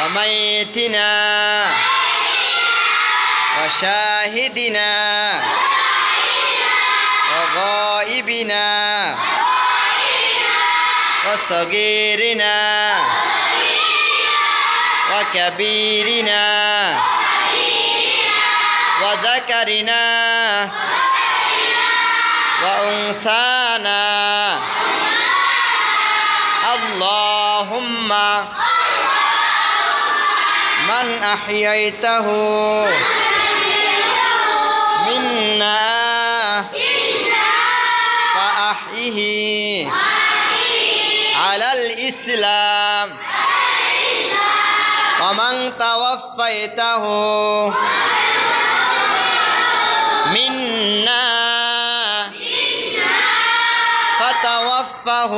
وميتنا وشاهدنا وغائبنا وصغيرنا وكبيرنا وذكرنا وأنثانا اللهم من أحييته. منا. فأحيه. على الإسلام. ومن توفيته. منا. فتوفه.